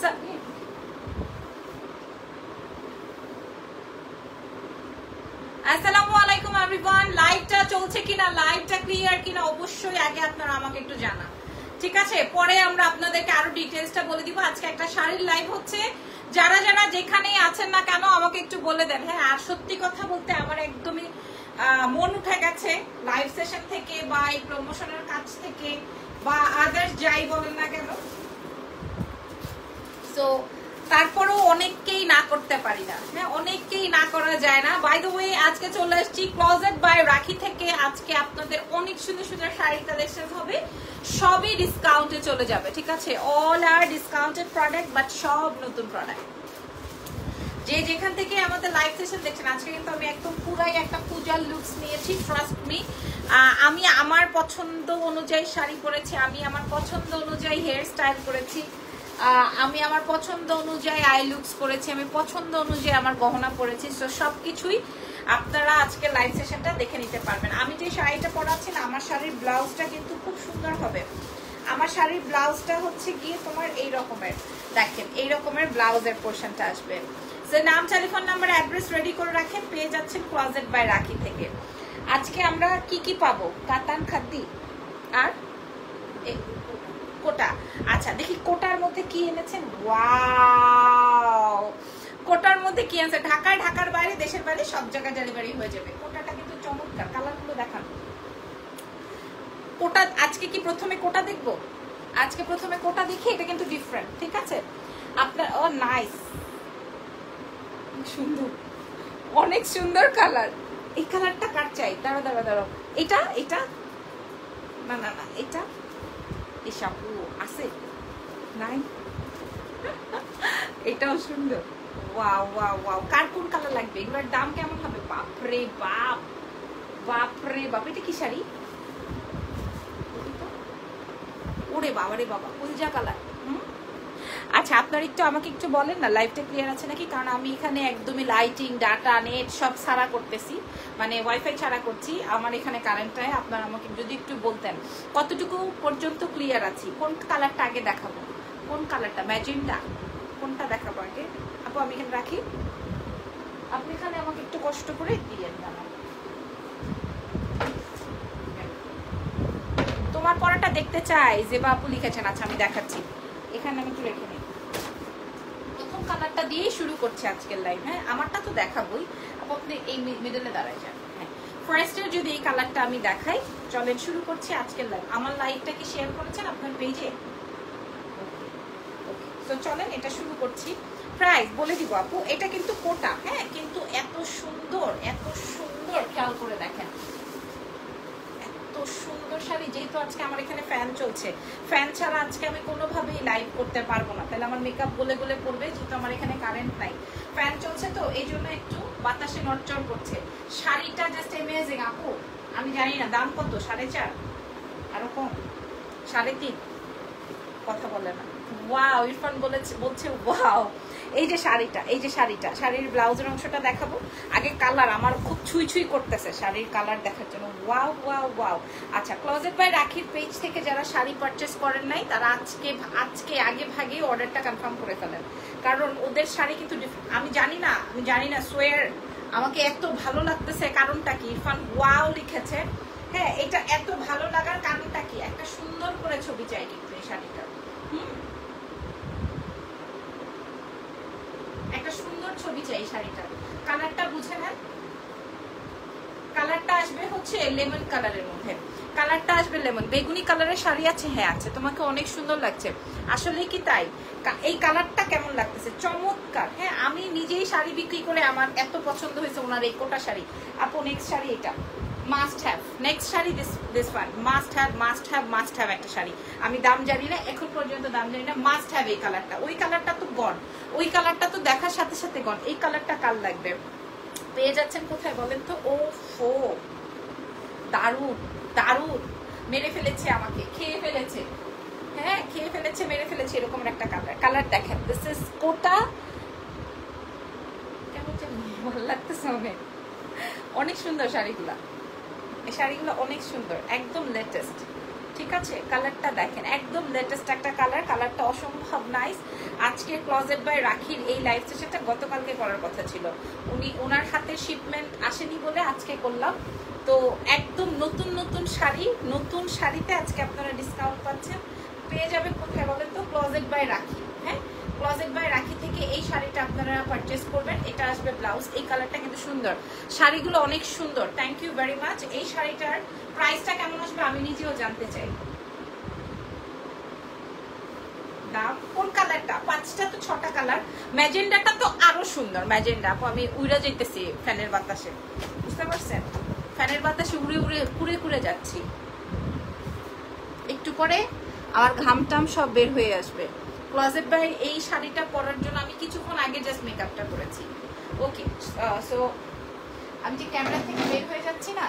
সা- আসসালামু আলাইকুম এভরিওয়ান লাইভটা চলছে কিনা লাইভটা ক্লিয়ার কিনা, অবশ্যই আগে আপনারা আমাকে একটু জানা ঠিক আছে? পরে আমরা আপনাদেরকে আরও ডিটেলসটা বলে দিব। আজকে একটা শাড়ির লাইভ হচ্ছে। যারা যারা যেখানেই আছেন না কেন, আমাকে একটু বলে দেন। হ্যাঁ আর সত্যি কথা বলতে আমার একদমই মন উঠে গেছে লাইভ সেশন থেকে বা এই প্রমোশনের কাজ থেকে বা আদার্স যাই বলেন না কেন। সো তারপরেও অনেককেই না করতে পারি না। হ্যাঁ অনেককেই না করা যায় না। বাই দ্য ওয়ে আজকে চলে আসছি ক্লোজেট বাই রাখি থেকে। আজকে আপনাদের অনেক সুন্দর সুন্দর শাড়ি কালেকশন হবে। সবই ডিসকাউন্টে চলে যাবে, ঠিক আছে? All are discounted product but সব নতুন প্রোডাক্ট যে যেখান থেকে আমাদের লাইভ সেশন দেখছেন, আজকে কিন্তু আমি একদম পুরাই একটা পূজার লুকস নিয়েছি ট্রাস্ট মি আমি আমার পছন্দ অনুযায়ী শাড়ি পরেছি, আমি আমার পছন্দ অনুযায়ী হেয়ার স্টাইল করেছি আমি আমার পছন্দ অনুযায়ী আই লুকস করেছি আমি পছন্দ অনুযায়ী আমার গহনা পরেছি সো সব কিছুই আপনারা আজকে লাইভ সেশনটা দেখে নিতে পারবেন। আমি যে শাড়িটা পরাচ্ছি না, আমার শাড়ির ব্লাউজটা কিন্তু খুব সুন্দর হবে। আমার শাড়ির ব্লাউজটা হচ্ছে গিয়ে তোমার এই রকমের। দেখেন, এই রকমের ব্লাউজের পোর্শনটা আসবে। যে নাম টেলিফোন নাম্বার অ্যাড্রেস রেডি করে রাখেন, পেয়ে যাচ্ছেন ক্লোজেট বাই রাখি থেকে। আজকে আমরা কি কি পাবো? কাতান, খাদ্দি, আর কোটা। আচ্ছা দেখি কোটার মধ্যে কি এনেছেন? ওয়াও! কোটার মধ্যে কি আছে? ঢাকায় ঢাকার বাইরে, দেশের বাইরে সব জায়গায় ডেলিভারি হয়ে যাবে। কোটাটা কিন্তু চমৎকার, কালারগুলো দেখান। কোটা, আজকে কি প্রথমে কোটা দেখব? আজকে প্রথমে কোটা দেখি, এটা কিন্তু ডিফারেন্ট ঠিক আছে? আপনার, ও নাইস সুন্দর। অনেক সুন্দর কালার এই কালারটা কার চাই? দাঁড়া দাঁড়া দাঁড়াও। এটা এটা? না না না, এটা? শ্যাম্পু আছে? নাই? এটাও সুন্দর। ওয়াও ওয়াও ওয়াও কার কোন কালার লাগবে? এগুলোর দাম কেমন হবে? বাপরে বাপ! বাপরে বাপ! এটা কি শাড়ি? ওরে বাবা রে বাবা, উলজা কালার আচ্ছা আপনার একটু আমাকে একটু বলেন না লাইভটা ক্লিয়ার আছে নাকি? কারণ আমি এখানে একদমই লাইটিং ডাটা নেট সব ছাড়া করতেছি। মানে ওয়াইফাই ছাড়া করছি। আমার এখানে কারেন্টটায় আপনার আমাকে যদি একটু বলতেন। কতটুকু পর্যন্ত ক্লিয়ার আছি? কোন কালারটা আগে দেখাবো? কোন কালারটা ম্যাজিনটা কোনটা দেখাবো আগে? আপু, আমি এখানে রাখি। আপনি এখানে আমাকে একটু কষ্ট করে দিয়ে তোমার পড়াটা দেখতে চাই, যে বাপু লিখেছেন। আচ্ছা আমি দেখাচ্ছি। এখানে আমি একটু রেখে কালারটা দিয়েই শুরু করছে আজকের লাইভ হ্যাঁ? আমারটা তো দেখাবই। আপু, আপনি এই মিডলে দাঁড়ায় যান হ্যাঁ? ফার্স্টের যদি এই কালারটা আমি দেখাই, চলেন শুরু করছি আজকের লাইভ আমার লাইভটা কি শেয়ার করেছেন আপনার পেজে তো চলেন, এটা শুরু করছি। প্রাইস বলে দিব আপু, এটা কিন্তু কোটা হ্যাঁ? কিন্তু এত সুন্দর এত সুন্দর, খেয়াল করে দেখেন। এত সুন্দর শাড়ি, যেহেতু আজকে আমার এখানে ফ্যান চলছে। ফ্যান ছাড়া আজকে আমি কোনোভাবেই লাইভ করতে পারব না। তাহলে আমার মেকআপ বলে বলে পড়বে, যেহেতু আমার এখানে কারেন্ট নাই। ফ্যান চলছে তো, এই জন্য একটু বাতাসে নড়চড় করছে। শাড়িটা জাস্ট এমেজিং আপু। আমি জানি না, দাম কত? সাড়ে চার? আরও কম? সাড়ে তিন? কথা বলে না। ওয়াও ইরফান বলেছে, বলছে ওয়াও এই যে শাড়িটা, এই যে শাড়িটা, শাড়ির ব্লাউজের অংশটা দেখাবো। আগে কালার, আমার খুব ছুঁই ছুঁই করতেছে শাড়ির কালার দেখার জন্য। Wow wow wow. আচ্ছা ক্লোজেট বাই রাখির পেজ থেকে যারা শাড়ি পারচেস করেন নাই, তারা আজকে আজকে, আগে ভাগে অর্ডারটা কনফার্ম করে ফেলেন। কারণ ওদের শাড়ি কিন্তু। আমি জানি না, আমি জানি না সোয়ার আমাকে এত ভালো লাগতেছে কারণটা কি? ইরফান ওয়াও লিখেছে। হ্যাঁ এটা এত ভালো লাগার কারণটা কি? একটা সুন্দর করে ছবি চাই কিন্তু এই শাড়িটা হুম? একটা সুন্দর ছবি চাই শাড়িটা কালারটা বুঝে নেন। কালারটা আসবে হচ্ছে লেমন কালারের মধ্যে। কালারটা আসবে লেমন। বেগুনি কালারের শাড়ি আছে? হ্যাঁ আছে। তোমাকে অনেক সুন্দর লাগছে। আসলে কি তাই? এই কালারটা কেমন লাগতেছে? চমৎকার। হ্যাঁ আমি নিজেই শাড়ি বিক্রি করে আমার এত পছন্দ হয়েছে ওনার এই কোটা শাড়ি। আপু নেক্সট শাড়ি এটা। Must have next sari this this one must have must have must have একটা শাড়ি। আমি দাম জানি না, এখন পর্যন্ত দাম জানি না। মাস্ট হ্যাভ এই কালারটা। ওই কালারটা তো গন ওই কালারটা তো দেখার সাথে সাথে গন এই কালারটা কাল লাগবে? পেয়ে যাচ্ছেন কোথায় বলেন তো? ও ফো দারুণ দারুণ। মেরে ফেলেছে আমাকে, খেয়ে ফেলেছে। হ্যাঁ খেয়ে ফেলেছে, মেরে ফেলেছে, এরকম একটা কালার। কালার দেখেন দিস ইজ কোটা। কেমন ভালো লাগতেছে অনেক অনেক সুন্দর শাড়িগুলা। এই শাড়িগুলো অনেক সুন্দর, একদম লেটেস্ট ঠিক আছে? কালারটা দেখেন, একদম লেটেস্ট একটা কালার কালারটা অসম্ভব নাইস আজকে ক্লজেট বাই রাখির এই লাইভ সেশনটা গতকালকে করার কথা ছিল। উনি ওনার হাতে শিপমেন্ট আসেনি বলে আজকে করলাম। তো একদম নতুন নতুন শাড়ি, নতুন শাড়িতে আজকে আপনারা ডিসকাউন্ট পাচ্ছেন। পেয়ে যাবে কোথায় বলেন তো? ক্লজেট বাই রাখি হ্যাঁ? ক্লজেট বাই রাখি থেকে এই শাড়িটা আপনারা পারচেস করবেন এটা আসবে ব্লাউজ, এই কালারটা কিন্তু সুন্দর। শাড়িগুলো অনেক সুন্দর। থ্যাংক ইউ ভেরি মাচ এই শাড়িটার প্রাইসটা কেমন আসবে আমি নিজেও জানতে চাই। ফ্যানের বাতাসে। বুঝতে পারছেন? ফ্যানের বাতাসে উড়ে কুড়ে কুড়ে যাচ্ছি। একটু পরে আমার ঘাম টাম সব বের হয়ে আসবে। ক্লজেট বাই এই শাড়িটা পরার জন্য আমি কিছুক্ষণ আগে জাস্ট মেকআপটা করেছি। ওকে সো আমি যে ক্যামেরা থেকে বের হয়ে যাচ্ছি না,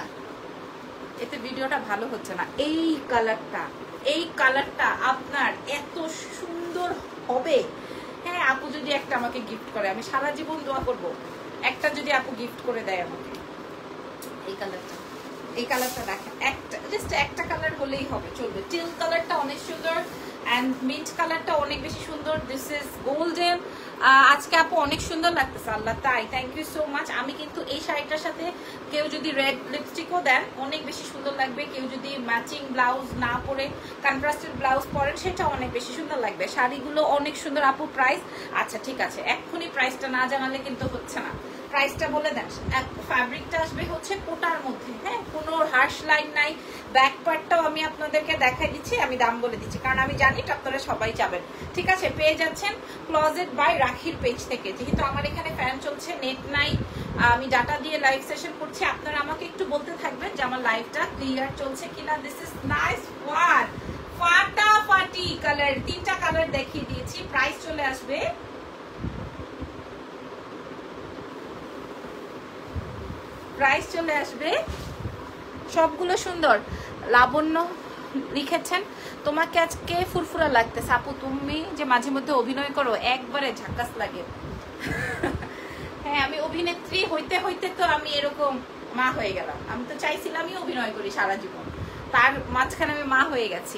এতে ভিডিওটা ভালো হচ্ছে না। এই কালারটা এই কালারটা আপনার এত সুন্দর হবে। হ্যাঁ আপু যদি একটা আমাকে গিফট করে, আমি সারা জীবন দোয়া করব। একটা যদি আপু গিফট করে দেয় আমাকে। এই কালারটা এই কালারটা দেখেন, একটা জাস্ট একটা কালার হলেই হবে, চলবে। টিল কালারটা অনেক সুন্দর অ্যান্ড মিন্ট কালারটা অনেক বেশি সুন্দর। দিস ইজ গোল্ডেন আজকে আপু অনেক সুন্দর লাগতেছে, আল্লাহ তাই। থ্যাংক ইউ সো মাচ আমি কিন্তু এই শাড়িটার সাথে কেউ যদি রেড লিপস্টিকও দেন, অনেক বেশি সুন্দর লাগবে। কেউ যদি ম্যাচিং ব্লাউজ না পরে কন্ট্রাস্টেড ব্লাউজ পরেন সেটা অনেক বেশি সুন্দর লাগবে। শাড়িগুলো অনেক সুন্দর আপু প্রাইস আচ্ছা ঠিক আছে। এক্ষুনি প্রাইসটা না জানালে কিন্তু হচ্ছে না। প্রাইসটা বলে দেন ফ্যাব্রিকটা আসবে হচ্ছে কোটার মধ্যে হ্যাঁ? কোনো হার্শ লাইন নাই। ব্যাক পার্টটাও আমি আপনাদেরকে দেখাই দিচ্ছি, আমি দাম বলে দিচ্ছি। কারণ আমি জানি আপনারা সবাই যাবেন ঠিক আছে? পেয়ে যাচ্ছেন ক্লজেট বাই রাখির পেজ থেকে। যেহেতু আমার এখানে ফ্যান চলছে নেট নাই, আমি ডাটা দিয়ে লাইভ সেশন করছি, আপনারা আমাকে একটু বলতে থাকবেন যে আমার লাইভটা ক্লিয়ার চলছে কিনা। দিস ইজ নাইস ওয়ান ফাটাফাটি কালার তিনটা কালার দেখিয়ে দিয়েছি। প্রাইস চলে আসবে প্রাইস চলে আসবে। সবগুলো সুন্দর। লাবণ্য লিখেছেন, তোমাকে আজকে ফুরফুরা লাগতেছে। আপু, তুমি যে মাঝে মধ্যে অভিনয় করো, একবারে ঝাক্কাস লাগে। হ্যাঁ আমি অভিনেত্রী হইতে হইতে তো আমি এরকম মা হয়ে গেলাম। আমি তো চাইছিলামই অভিনয় করি সারা জীবন। তার মাঝখানে আমি মা হয়ে গেছি।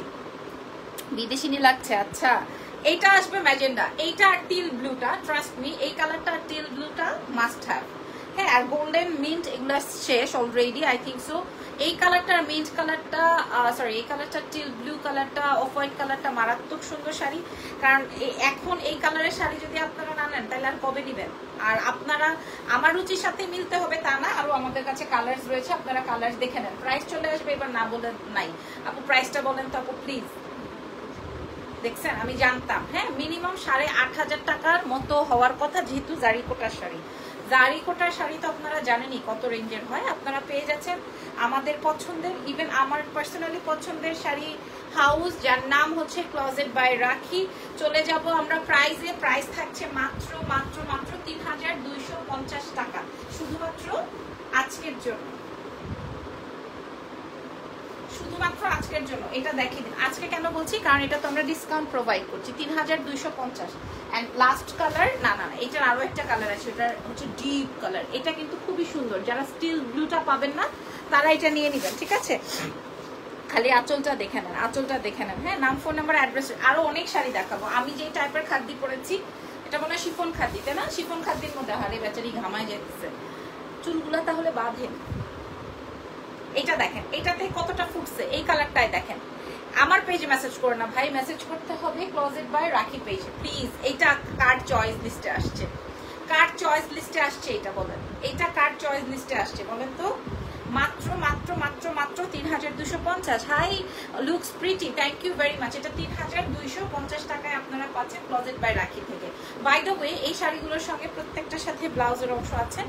বিদেশিনী লাগছে আচ্ছা। এইটা আসবে ম্যাজেন্ডা। এইটা আর টিল ব্লুটা ট্রাস্ট মি এই কালারটা টিল ব্লুটা মাস্ট হ্যাভ হ্যাঁ আর গোল্ডেন মিন্ট এগুলো শেষ অলরেডি আই থিঙ্ক সো এই কালারটা মিন্ট কালারটা সরি এই কালারটা টিল ব্লু কালারটা অফ হোয়াইট কালারটা মারাত্মক সুন্দর শাড়ি। কারণ এখন এই কালারের শাড়ি যদি আপনারা না নেন, তাহলে আর কবে নেবেন? আর আপনারা, আমার রুচির সাথে মিলতে হবে তা না, আরও আমাদের কাছে কালার্স রয়েছে, আপনারা কালার্স দেখে নেন। প্রাইস চলে আসবে, এবার না বলে নাই। আপু প্রাইসটা বলেন তো আপু প্লিজ দেখছেন, আমি জানতাম হ্যাঁ মিনিমাম সাড়ে আট হাজার টাকার মতো হওয়ার কথা, যেহেতু জারি কোটার শাড়ি। জারি কোটার শাড়ি তো আপনারা জানেনই কত রেঞ্জের হয়। আপনারা পেয়ে যাচ্ছেন আমাদের পছন্দের ইভেন আমার পার্সোনালি পছন্দের শাড়ি হাউস যার নাম হচ্ছে ক্লজেট বাই রাখি চলে যাব আমরা প্রাইজে প্রাইস থাকছে মাত্র মাত্র মাত্র তিন হাজার দুইশো পঞ্চাশ টাকা। শুধুমাত্র আজকের জন্য। শুধুমাত্র আজকের জন্য। এটা দেখিয়ে দিন। আজকে কেন বলছি? কারণ এটা তো আমরা ডিসকাউন্ট প্রোভাইড করছি। তিন হাজার দুইশো পঞ্চাশ। অ্যান্ড লাস্ট কালার না না না, এটার আরও একটা কালার আছে। এটা হচ্ছে ডিপ কালার এটা কিন্তু খুবই সুন্দর। যারা স্টিল ব্লুটা পাবেন না, তারা এটা নিয়ে নেবেন, ঠিক আছে? খালি আঁচলটা দেখে নেন, আঁচলটা দেখে নেন। হ্যাঁ নাম ফোন নাম্বার অ্যাড্রেস আরও অনেক শাড়ি দেখাবো। আমি যে টাইপের খাদ্য পরেছি, এটা মনে হয় শিফন খাদ্য, তাই না? শিফন খাদ্যের মধ্যে হারে বেচারি ঘামায় যেতেছে চুলগুলা তাহলে বাঁধেন। এটা দেখেন এটাতে কতটা ফুটছে, এই কালারটাই দেখেন। আমার পেজে মেসেজ করে না ভাই মেসেজ করতে হবে ক্লোজেট বাই রাখি পেজে প্লিজ এটা কার চয়েস লিস্টে আসছে? কার চয়েস লিস্টে আসছে এটা বলেন। এটা কার চয়েস লিস্টে আসছে বলেন তো? মাত্র মাত্র মাত্র মাত্র তিন হাজার দুশো পঞ্চাশ। Hi looks pretty thank you very much এটা তিন হাজার দুইশো পঞ্চাশ টাকায় আপনারা পাচ্ছেন ক্লোজেট বাই রাখি থেকে। বাই ওয়ে এই শাড়িগুলোর সঙ্গে প্রত্যেকটার সাথে ব্লাউজের অংশ আছে।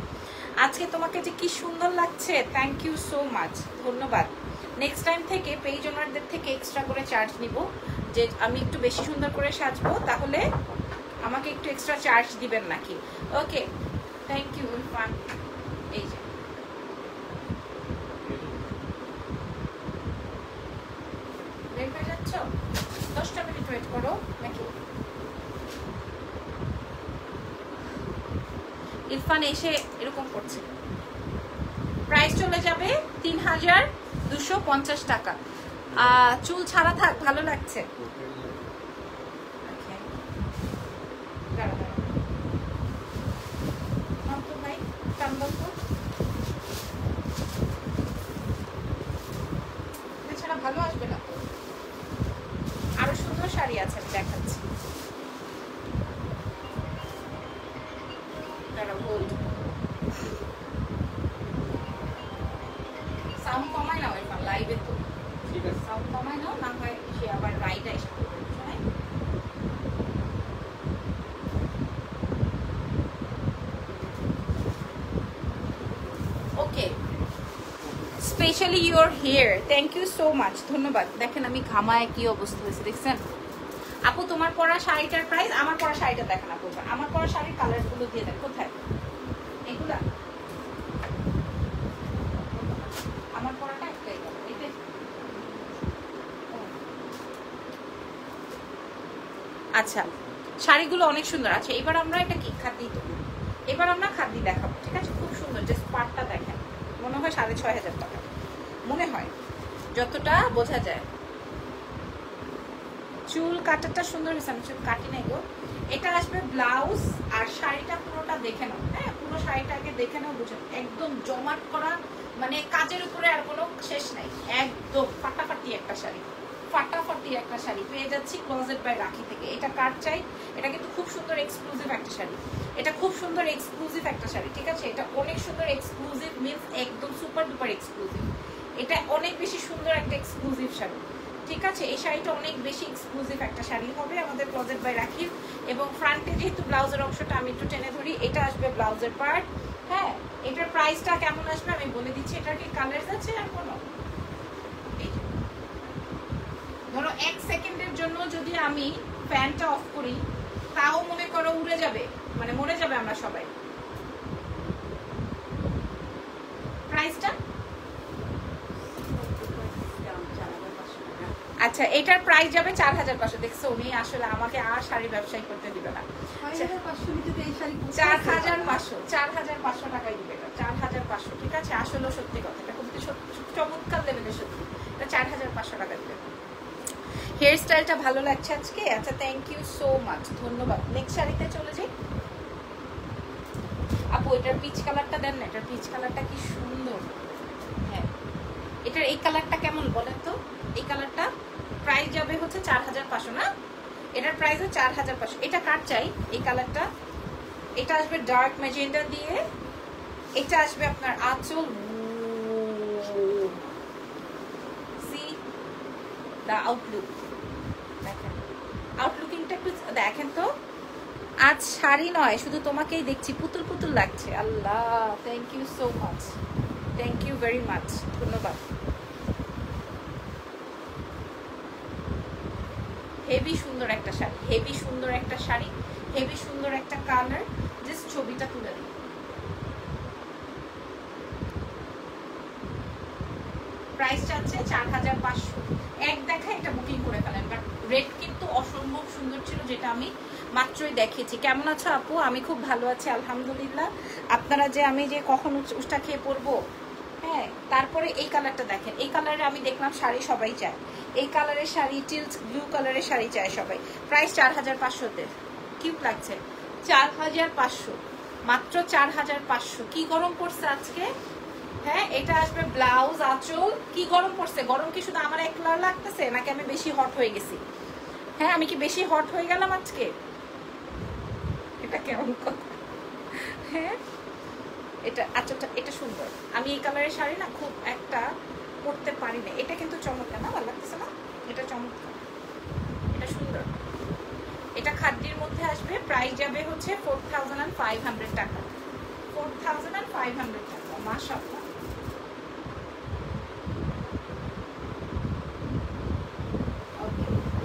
আজকে তোমাকে যে কি সুন্দর লাগছে থ্যাংক ইউ সো মাচ ধন্যবাদ। নেক্সট টাইম থেকে পেজ ওনারদের থেকে এক্সট্রা করে চার্জ নিব, যে আমি একটু বেশি সুন্দর করে সাজবো, তাহলে আমাকে একটু এক্সট্রা চার্জ দিবেন নাকি। ওকে থ্যাংক ইউ ইরফান এই যে। হয়ে যাচ্ছ? দশটা মিনিট ওয়েট করো, নাকি? ইরফান এসে এরকম করছে। প্রাইস চলে যাবে তিন হাজার দুশো পঞ্চাশ টাকা। চুল ছাড়া থাক, ভালো লাগছে Okay. দাঁড়া, দাঁড়া। নাও তো ভাই, টান দাও তো। এছাড়া ভালো আসবে না তো। আরও সুন্দর শাড়ি আছে আমি দেখাচ্ছি দাঁড়া, hold. সাউন্ড কমায় না ওইটা লাইভে তো ঠিক আছে সাউন্ড কমায় না না হয় সে আবার রাইট এসে পড়বে বুঝলে? Okay specially your hair thank you so much ধন্যবাদ। দেখেন আমি ঘামায় কি অবস্থা হয়েছে, দেখছেন? আপু, তোমার পরা শাড়িটার প্রাইস আমার পরা শাড়িটা দেখেন আপু আমার পরা শাড়ির কালারগুলো দিয়ে দেন, কোথায়? এগুলা? আমার পরাটা একটাই। আচ্ছা শাড়িগুলো অনেক সুন্দর। আছে এবার আমরা এটা কি? খাদ্যি এবার আমরা খাদ্যি দেখাবো, ঠিক আছে? খুব সুন্দর জাস্ট পাটটা দেখেন। মনে হয় সাড়ে ছয় হাজার টাকা। মনে হয়, যতটা বোঝা যায়। চুল কাটাটা সুন্দর হয়েছে, আমি চুল কাটি নাই গো। এটা আসবে ব্লাউজ আর শাড়িটা পুরোটা দেখে নাও। হ্যাঁ পুরো শাড়িটা আগে দেখে নাও, বুঝে। একদম জমাট করা মানে কাজের উপরে আর কোনো শেষ নাই। একদম ফাটাফাটি একটা শাড়ি। ফাটাফাটি একটা শাড়ি। পেয়ে যাচ্ছি ক্লোজেট বাই রাখি থেকে। এটা কার চাই? এটা কিন্তু খুব সুন্দর এক্সক্লুসিভ একটা শাড়ি। এটা খুব সুন্দর এক্সক্লুসিভ একটা শাড়ি, ঠিক আছে? এটা অনেক সুন্দর এক্সক্লুসিভ মিন্স একদম সুপার ডুপার এক্সক্লুসিভ এটা অনেক বেশি সুন্দর একটা এক্সক্লুসিভ শাড়ি। ঠিক আছে? এই শাড়িটা অনেক বেশি এক্সক্লুসিভ একটা শাড়ি হবে আমাদের ক্লোজেট বাই রাখির এবং ফ্রন্টে যেহেতু ব্লাউজের অংশটা আমি একটু টেনে ধরি, এটা আসবে ব্লাউজের পার্ট হ্যাঁ এটার প্রাইসটা কেমন আসবে আমি বলে দিচ্ছি, এটার কি কালার আছে আর কোনো? ধরো এক সেকেন্ডের জন্য যদি আমি ফ্যানটা অফ করি, তাও মনে করো উড়ে যাবে। মানে মরে যাবে আমরা সবাই। প্রাইসটা আচ্ছা এটার প্রাইস যাবে চার হাজার পাঁচশো। দেখছ উনি আসলে আমাকে আর শাড়ি ব্যবসায়ী করতে দিবে না। চার হাজার পাঁচশো চার হাজার পাঁচশো টাকায় দিবে এটা। চার হাজার পাঁচশো ঠিক আছে? আসলে সত্যি কথা এটা খুব সত্যি চমৎকার লেভেলের সত্যি। এটা চার হাজার পাঁচশো টাকা দিবে। হেয়ার স্টাইলটা ভালো লাগছে আজকে? আচ্ছা থ্যাংক ইউ সো মাচ ধন্যবাদ। নেক্সট শাড়িতে চলে যাই। আপু এটার পিচ কালারটা দেন না এটার পিচ কালারটা কি সুন্দর। হ্যাঁ। এটার এই কালারটা কেমন বলেন তো? এই কালারটা প্রাইস যাবে হচ্ছে চার হাজার পাঁচশো, না? এটার প্রাইস হচ্ছে চার হাজার পাঁচশো। এটা কার চাই? এই কালারটা এটা আসবে ডার্ক ম্যাজেন্ডা দিয়ে। এটা আসবে আপনার আঁচল সি দা আউটলুক দেখেন। আউটলুকিংটা একটু দেখেন তো। আজ শাড়ি নয়, শুধু তোমাকেই দেখছি। পুতুল পুতুল লাগছে। Allah thank you so much thank you very much ধন্যবাদ। হেভি সুন্দর একটা শাড়ি। হেভি সুন্দর একটা শাড়ি। হেভি সুন্দর একটা কালার জাস্ট ছবিটা তুলে দিই প্রাইস চাচ্ছে চার হাজার পাঁচশো। এক দেখা এটা বুকিং করে ফেলেন বাট রেট কিন্তু অসম্ভব সুন্দর ছিল, যেটা আমি মাত্রই দেখেছি কেমন আছো আপু? আমি খুব ভালো আছি, আলহামদুলিল্লাহ। আপনারা যে আমি যে কখন উচ- উষ্টা খেয়ে পরবো হ্যাঁ তারপরে এই কালারটা দেখেন। এই কালারে আমি দেখলাম শাড়ি সবাই চায়। এই কালারের শাড়ি টিলস, ব্লু কালারের শাড়ি চায় সবাই। প্রাইস চার হাজার পাঁচশোতে। কিউট লাগছে। চার হাজার পাঁচশো। মাত্র চার হাজার পাঁচশো। কি গরম পড়ছে আজকে? হ্যাঁ এটা আসবে ব্লাউজ, আঁচল। কি গরম পড়ছে? গরম কি শুধু আমার একলা লাগতেছে, নাকি আমি বেশি হট হয়ে গেছি? হ্যাঁ আমি কি বেশি হট হয়ে গেলাম আজকে? এটা কেমন কথা? হ্যাঁ এটা আচ্ছা এটা সুন্দর। আমি এই কালারের শাড়ি না খুব একটা পরতে পারি না এটা কিন্তু চমৎকার না? ভালো লাগতেছে না? এটা চমৎকার। এটা সুন্দর। এটা খাদ্যের মধ্যে আসবে। প্রাইস যাবে হচ্ছে four thousand and five hundred টাকা। Four thousand and five hundred টাকা। মাশাআল্লাহ।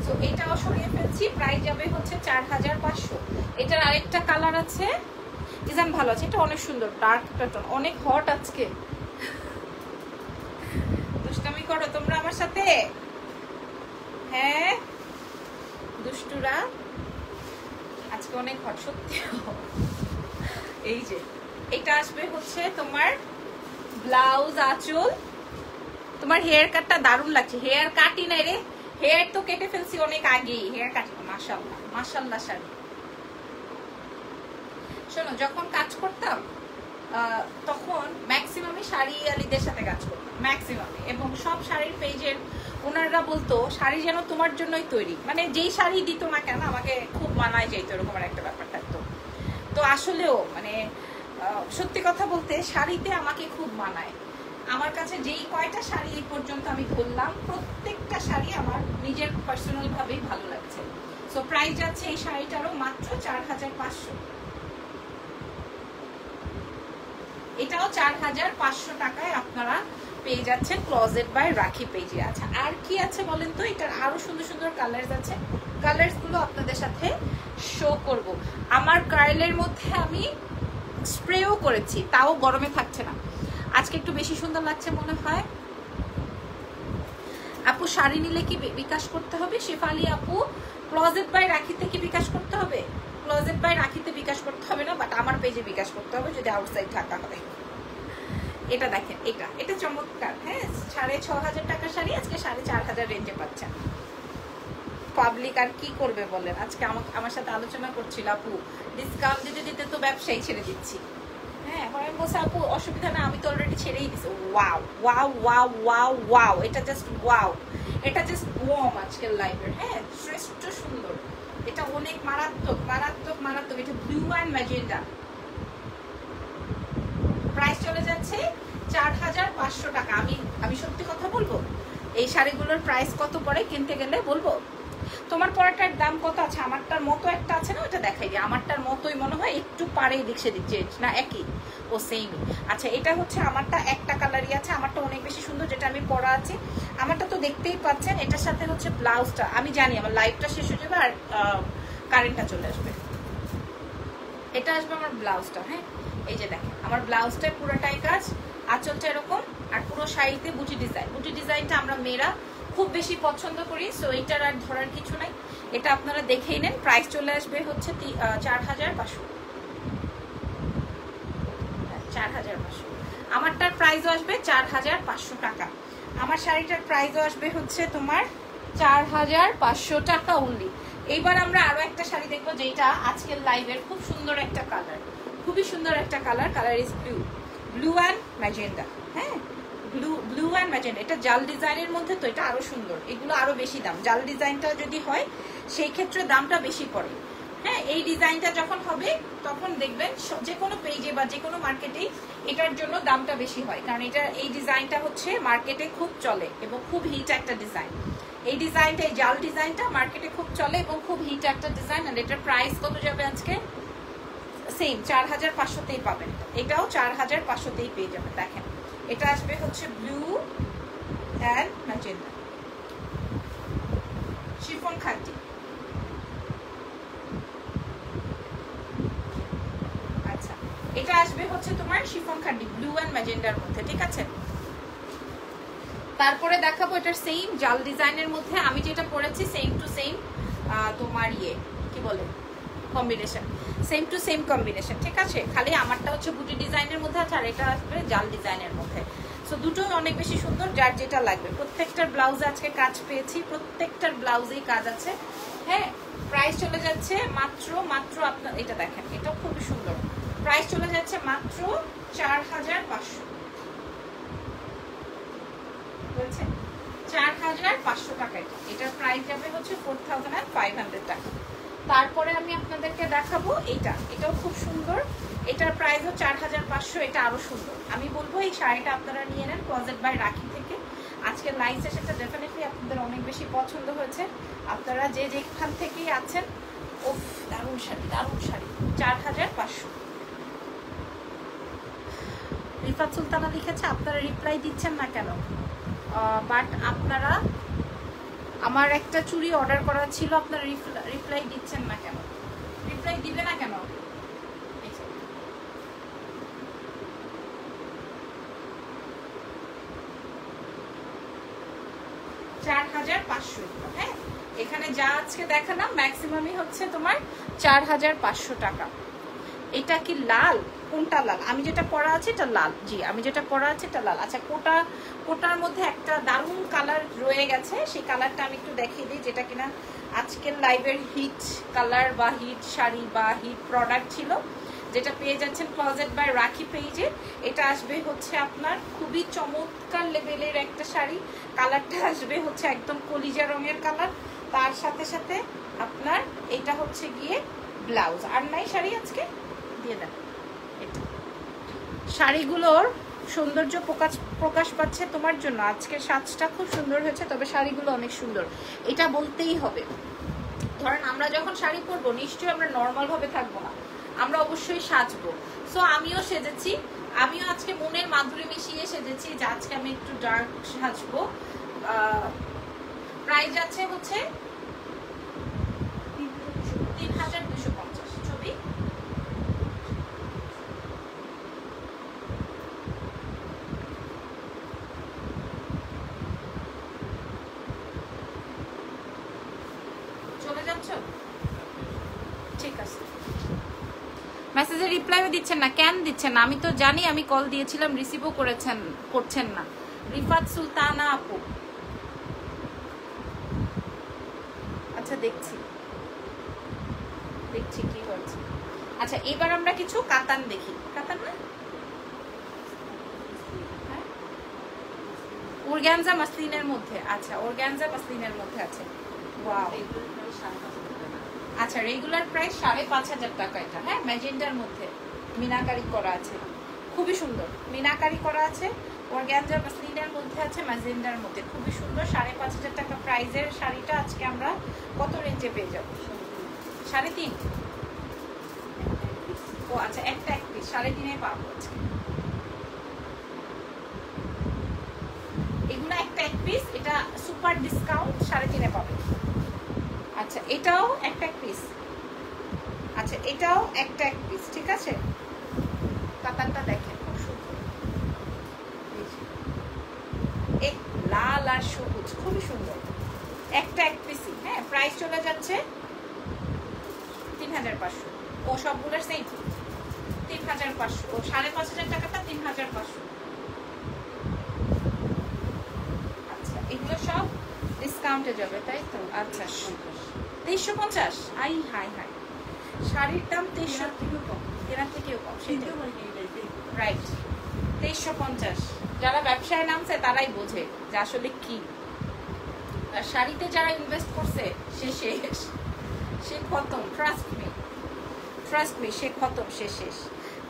সো এটাও সরিয়ে ফেলছি। প্রাইস যাবে হচ্ছে চার হাজার পাঁচশো। এটার আরেকটা কালার আছে। ডিজাইন ভালো আছে, এটা অনেক সুন্দর ডার্ক প্যাটার্ন অনেক হট আজকে। দুষ্টামি করো তোমরা আমার সাথে? হ্যাঁ? দুষ্টুরা? আজকে অনেক হট সত্যি। এই যে, এটা আসবে হচ্ছে তোমার ব্লাউজ আঁচল। তোমার হেয়ার কাটটা দারুণ লাগছে। হেয়ার কাটি নাই রে। হেয়ার তো কেটে ফেলছি অনেক আগেই। হেয়ার কাটি মাশাল্লাহ মাশাল্লাহ শাড়ি। শোনো, যখন কাজ করতাম তখন ম্যাক্সিমামই শাড়ি আলিদের সাথে কাজ করতাম ম্যাক্সিমামে এবং সব শাড়ির পেজের ওনাররা বলতো, শাড়ি যেন তোমার জন্যই তৈরি। মানে যেই শাড়ি দিত না কেন, আমাকে খুব মানায় যেত এরকম একটা ব্যাপার থাকতো। তো আসলেও মানে সত্যি কথা বলতে শাড়িতে আমাকে খুব মানায়। আমার কাছে যেই কয়টা শাড়ি এই পর্যন্ত আমি ধরলাম প্রত্যেকটা শাড়ি আমার নিজের পার্সোনালভাবেই ভালো লাগছে। সো প্রাইস যাচ্ছে এই শাড়িটারও মাত্র চার হাজার পাঁচশো। এটাও চার হাজার পাঁচশো টাকায় আপনারা পেয়ে যাচ্ছেন ক্লজেট বাই রাখি পেজে আছে। আর কি আছে বলেন তো? এটার আরও সুন্দর সুন্দর কালার্স আছে। কালার্সগুলো আপনাদের সাথে শো করব। আমার কার্লের মধ্যে আমি স্প্রেও করেছি, তাও গরমে থাকছে না। আজকে একটু বেশি সুন্দর লাগছে মনে হয়। আপু, শাড়ি নিলে কি বিকাশ করতে হবে? শেফালি আপু ক্লজেট বাই রাখিতে কি বিকাশ করতে হবে? ক্লজেট বাই রাখিতে বিকাশ করতে হবে না বাট আমার পেজে বিকাশ করতে হবে, যদি আউটসাইড থাকা হয়। এটা দেখেন, এটা এটা চমৎকার হ্যাঁ? সাড়ে ছ হাজার টাকার শাড়ি, আজকে সাড়ে চার হাজার রেঞ্জে পাচ্ছেন পাবলিক আর কি করবে বলেন? আজকে আমাকে, আমার সাথে আলোচনা করছিল আপু ডিসকাউন্ট দিতে দিতে তো ব্যবসায়ী ছেড়ে দিচ্ছি। হ্যাঁ পরে আমি আপু, অসুবিধা না, আমি তো অলরেডি ছেড়েই দিছি। Wow wow wow wow wow এটা জাস্ট ওয়াও এটা জাস্ট ওয়াম আজকের লাইভের হ্যাঁ? শ্রেষ্ঠ সুন্দর। এটা অনেক মারাত্মক মারাত্মক মারাত্মক। এটা ব্লু অ্যান্ড ম্যাজেন্ডা প্রাইস চলে যাচ্ছে চার হাজার পাঁচশো টাকা। আমি আমি সত্যি কথা বলব? এই শাড়িগুলোর প্রাইস কত পড়ে কিনতে গেলে বলব? তোমার পরাটার দাম কত আছে? আমারটার মতো একটা আছে না? ওটা দেখাই আমারটার মতোই মনে হয়, একটু পারে সেদিক চেঞ্জ, না একই? ও সেমই আচ্ছা এটা হচ্ছে আমারটা একটা কালারই আছে, আমারটা অনেক বেশি সুন্দর, যেটা আমি পরা আছি। আমারটা তো দেখতেই পাচ্ছেন, এটার সাথে হচ্ছে ব্লাউজটা আমি জানি আমার লাইফটা শেষ হয়ে যাবে আর কারেন্টটা চলে আসবে। এটা আসবে আমার ব্লাউজটা হ্যাঁ? এই যে দেখেন, আমার ব্লাউজটা পুরোটাই কাজ, আঁচলটা এরকম, আর পুরো শাড়িতে বুটি ডিজাইন বুটি ডিজাইনটা আমরা মেয়েরা খুব বেশি পছন্দ করি সো এইটার আর ধরার কিছু নাই। এটা আপনারা দেখেই নেন প্রাইস চলে আসবে হচ্ছে চার হাজার পাঁচশো চার হাজার পাঁচশো। আমারটার প্রাইসও আসবে চার হাজার পাঁচশো টাকা। আমার শাড়িটার প্রাইসও আসবে হচ্ছে তোমার চার হাজার পাঁচশো টাকা অনলি এইবার আমরা আরও একটা শাড়ি দেখব যেটা আজকের লাইভের খুব সুন্দর একটা কালার খুবই সুন্দর একটা colour colour is blue blue and magenta হ্যাঁ? ব্লু ব্লু অ্যান্ড ম্যাজেন্ডা এটা জাল ডিজাইনের মধ্যে তো এটা আরও সুন্দর। এগুলো আরও বেশি দাম। জাল ডিজাইনটা যদি হয়, সেই ক্ষেত্রে দামটা বেশি পড়ে। হ্যাঁ এই ডিজাইনটা যখন হবে, তখন দেখবেন যে কোনো পেজে বা যে কোনো মার্কেটেই এটার জন্য দামটা বেশি হয়। কারণ এটা, এই ডিজাইনটা হচ্ছে মার্কেটে খুব চলে এবং খুব হিট একটা ডিজাইন এই ডিজাইনটা, এই জাল ডিজাইনটা মার্কেটে খুব চলে এবং খুব হিট একটা ডিজাইন আর এটার প্রাইস কত যাবে আজকে? সেম চার হাজার পাঁচশোতেই পাবেন। এটাও চার হাজার পাঁচশোতেই পেয়ে যাবেন, দেখেন। এটা আসবে হচ্ছে ব্লু অ্যান্ড ম্যাজেন্ডা শিফন খাদ্যি আচ্ছা এটা আসবে হচ্ছে তোমার শিফন খাড্ডি ব্লু অ্যান্ড ম্যাজেন্ডার মধ্যে, ঠিক আছে? তারপরে দেখাবো এটার সেম জাল ডিজাইনের মধ্যে, আমি যেটা পরেছি সেম টু সেম তোমার ইয়ে কি বলে? Combination same to same combination ঠিক আছে? খালি আমারটা হচ্ছে বুটি ডিজাইনের মধ্যে আছে, আর এটা আসবে জাল ডিজাইনের মধ্যে। সো দুটোই অনেক বেশি সুন্দর, যার যেটা লাগবে। প্রত্যেকটার ব্লাউজে আজকে কাজ পেয়েছি, প্রত্যেকটার ব্লাউজেই কাজ আছে। হ্যাঁ প্রাইস চলে যাচ্ছে মাত্র মাত্র আপনার, এটা দেখেন এটা খুবই সুন্দর। প্রাইস চলে যাচ্ছে মাত্র চার হাজার পাঁচশো। বলছে চার হাজার পাঁচশো টাকা এটা এটার প্রাইস যাবে হচ্ছে ফোর থাউজেন্ড ফাইভ হান্ড্রেড টাকা। তারপরে আমি আপনাদেরকে দেখাবো এটাও খুব সুন্দর। এটার প্রাইসও চার হাজার পাঁচশো, এটা আরও সুন্দর। আমি বলব এই শাড়িটা আপনারা নিয়ে নেন ক্লোজেট বাই রাখি থেকে। আজকের লাইভ ডেফিনেটলি আপনাদের অনেক বেশি পছন্দ হয়েছে। আপনারা যে যেখান থেকেই আছেন ওফ দারুণ শাড়ি দারুণ শাড়ি। চার হাজার পাঁচশো। রিফাত সুলতানা লিখেছে, আপনারা রিপ্লাই দিচ্ছেন না কেন? বাট আপনারা আমার একটা চুড়ি অর্ডার করা ছিল, আপনারা রিপ্লাই দিচ্ছেন না কেন? রিপ্লাই দিবে না কেন। চার হাজার পাঁচশো হ্যাঁ? এখানে যা আজকে দেখালাম ম্যাক্সিমামই হচ্ছে তোমার চার হাজার পাঁচশো টাকা। এটা কি লাল? কোনটা লাল? আমি যেটা পরা আছে এটা লাল। জি, আমি যেটা পরা আছে এটা লাল। আচ্ছা কোটা, কোটার মধ্যে একটা দারুণ কালার রয়ে গেছে। সেই কালারটা আমি একটু দেখিয়ে দিই, যেটা কিনা আজকের লাইভের হিট কালার বা হিট শাড়ি বা হিট প্রোডাক্ট ছিল। যেটা পেয়ে যাচ্ছেন ক্লজেট বাই রাখি পেজে এটা আসবে হচ্ছে আপনার খুবই চমৎকার লেভেলের একটা শাড়ি। কালারটা আসবে হচ্ছে একদম কলিজা রঙের কালার তার সাথে সাথে আপনার এটা হচ্ছে গিয়ে ব্লাউজ আর নাই শাড়ি আজকে? দিয়ে দেন। শাড়িগুলোর সৌন্দর্য প্রকাশ প্রকাশ পাচ্ছে তোমার জন্য। আজকের সাজটা খুব সুন্দর হয়েছে, তবে শাড়িগুলো অনেক সুন্দর। এটা বলতেই হবে। ধরেন আমরা যখন শাড়ি পরবো, নিশ্চয়ই আমরা নর্মাল ভাবে থাকব না। আমরা অবশ্যই সাজবো। সো আমিও সেজেছি। আমিও আজকে মনের মাধুরী মিশিয়ে সেজেছি যে আজকে আমি একটু ডার্ক সাজবো। প্রাইস আছে হচ্ছে তিন হাজার দুশো পঞ্চাশ ছবি চলে যাচ্ছ ঠিক আছে মেসেজে রিপ্লাইও দিচ্ছেন না। কেন দিচ্ছেন না? আমি তো জানি, আমি কল দিয়েছিলাম রিসিভও করেছেন, করছেন না। রিফাত সুলতানা আপু। আচ্ছা দেখছি। দেখছি কি হচ্ছে আচ্ছা এবার আমরা কিছু কাতান দেখি। কাতান না? হ্যাঁ? অর্গ্যানজা মাসলিনের মধ্যে। আচ্ছা অর্গ্যানজা মাসলিনের মধ্যে আছে। ওয়াও আচ্ছা রেগুলার প্রাইস সাড়ে পাঁচ হাজার টাকা এটা হ্যাঁ? ম্যাজেন্ডার মধ্যে মিনাকারি করা আছে। খুবই সুন্দর। মিনাকারি করা আছে। অর্গ্যানজা মাসলিনের মধ্যে আছে ম্যাজেন্ডার মধ্যে। খুবই সুন্দর। সাড়ে পাঁচ হাজার টাকা প্রাইজের শাড়িটা আজকে আমরা কত রেঞ্জে পেয়ে যাব? সাড়ে তিন। ও আচ্ছা একটা এক পিস সাড়ে তিনে পাবো আজকে। এগুলো একটা এক পিস এটা সুপার ডিসকাউন্ট সাড়ে তিনে পাবে। আচ্ছা এটাও একটা এক পিস আচ্ছা এটাও একটা এক পিস ঠিক আছে? কাতানটা দেখেন, খুব সুন্দর। এই লাল আর সবুজ, খুবই সুন্দর। একটা এক পিসই হ্যাঁ? প্রাইস চলে যাচ্ছে তিন হাজার পাঁচশো। ও সবগুলোর সেম তিন হাজার পাঁচশো সাড়ে পাঁচ হাজার টাকাটা তিন হাজার পাঁচশো আচ্ছা এগুলো সব ডিসকাউন্টে যাবে তাই তো? আচ্ছা তেইশশো পঞ্চাশ। আই হাই হাই। শাড়ির দাম তেইশশো কেনার থেকেও কম। সেটাই রাইট তেইশশো পঞ্চাশ। যারা ব্যবসায় নামছে তারাই বোঝে যে আসলে কি। আর শাড়িতে যারা ইনভেস্ট করছে সে শেষ। সে খতম ট্রাস্ট মি ট্রাস্ট মি সে খতম সে শেষ।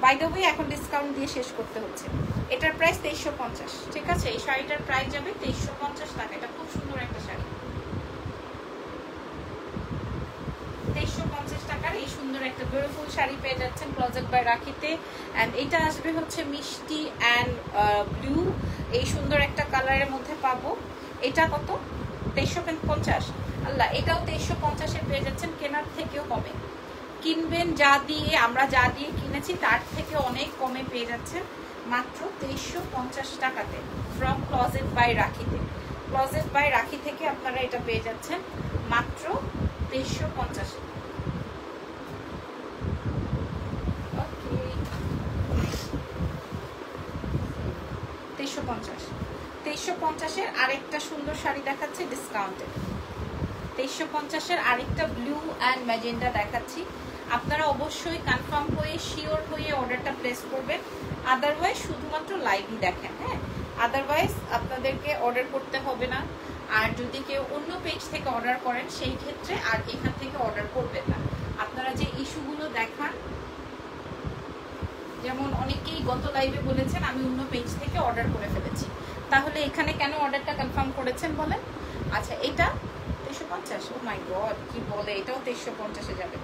বাই দ্য ওয়ে এখন ডিসকাউন্ট দিয়ে শেষ করতে হচ্ছে। এটার প্রাইস তেইশশো পঞ্চাশ। ঠিক আছে? এই শাড়িটার প্রাইস যাবে তেইশশো পঞ্চাশ টাকা। এটা খুব সুন্দর একটা শাড়ি তেইশশো পঞ্চাশ টাকার এই সুন্দর একটা বিউটিফুল শাড়ি পেয়ে যাচ্ছেন ক্লোজেট বাই রাখিতে অ্যান্ড এটা আসবে হচ্ছে মিষ্টি অ্যান্ড ব্লু এই সুন্দর একটা কালারের মধ্যে পাবো। এটা কত? তেইশশো পঞ্চাশ। আল্লাহ, এটাও তেইশশো পঞ্চাশে পেয়ে যাচ্ছেন। কেনার থেকেও কমে। কিনবেন যা দিয়ে, আমরা যা দিয়ে কিনেছি, তার থেকে অনেক কমে পেয়ে যাচ্ছেন মাত্র তেইশশো পঞ্চাশ টাকাতে ফ্রম ক্লজেট বাই রাখিতে ক্লজেট বাই রাখি থেকে আপনারা এটা পেয়ে যাচ্ছেন মাত্র তেইশশো পঞ্চাশে। তেইশশো পঞ্চাশ। তেইশশো পঞ্চাশের আরেকটা সুন্দর শাড়ি দেখাচ্ছে ডিসকাউন্টে তেইশশো পঞ্চাশের আরেকটা ব্লু অ্যান্ড ম্যাজেন্ডা দেখাচ্ছি। আপনারা অবশ্যই কনফার্ম হয়ে শিওর হয়ে অর্ডারটা প্লেস করবেন। আদারওয়াইজ শুধুমাত্র লাইভই দেখেন হ্যাঁ? আদারওয়াইজ আপনাদেরকে অর্ডার করতে হবে না। আর যদি কেউ অন্য পেজ থেকে অর্ডার করেন, সেই ক্ষেত্রে আর এখান থেকে অর্ডার করবেন না। আপনারা যে ইস্যুগুলো দেখান যেমন অনেকেই গত লাইভে বলেছেন, আমি অন্য পেজ থেকে অর্ডার করে ফেলেছি। তাহলে এখানে কেন অর্ডারটা কনফার্ম করেছেন বলেন? আচ্ছা এটা তেইশশো পঞ্চাশ। ও মাই গড কি বলে? এটাও তেইশশো পঞ্চাশে যাবে।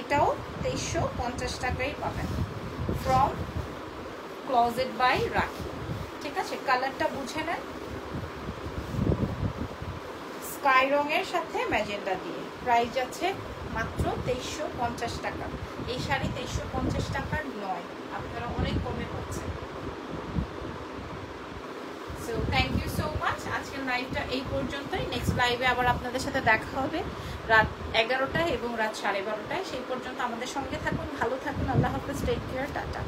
এটাও তেইশশো পঞ্চাশ টাকাই পাবেন। ফ্রম ক্লজেট বাই রাখি ঠিক আছে? কালারটা বুঝে নেন। স্কাই রঙের সাথে ম্যাজেন্ডা দিয়ে। প্রাইস আছে মাত্র তেইশশো পঞ্চাশ টাকা। এই শাড়ি তেইশশো পঞ্চাশ টাকার নয়। আপনারা অনেক কমে পাচ্ছেন। So thank you so much আজকের লাইভটা এই পর্যন্তই। নেক্সট লাইভে আবার আপনাদের সাথে দেখা হবে। রাত এগারোটায় এবং রাত সাড়ে বারোটায়। সেই পর্যন্ত আমাদের সঙ্গে থাকুন, ভালো থাকুন। আল্লাহ হাফিজ। Take care tata.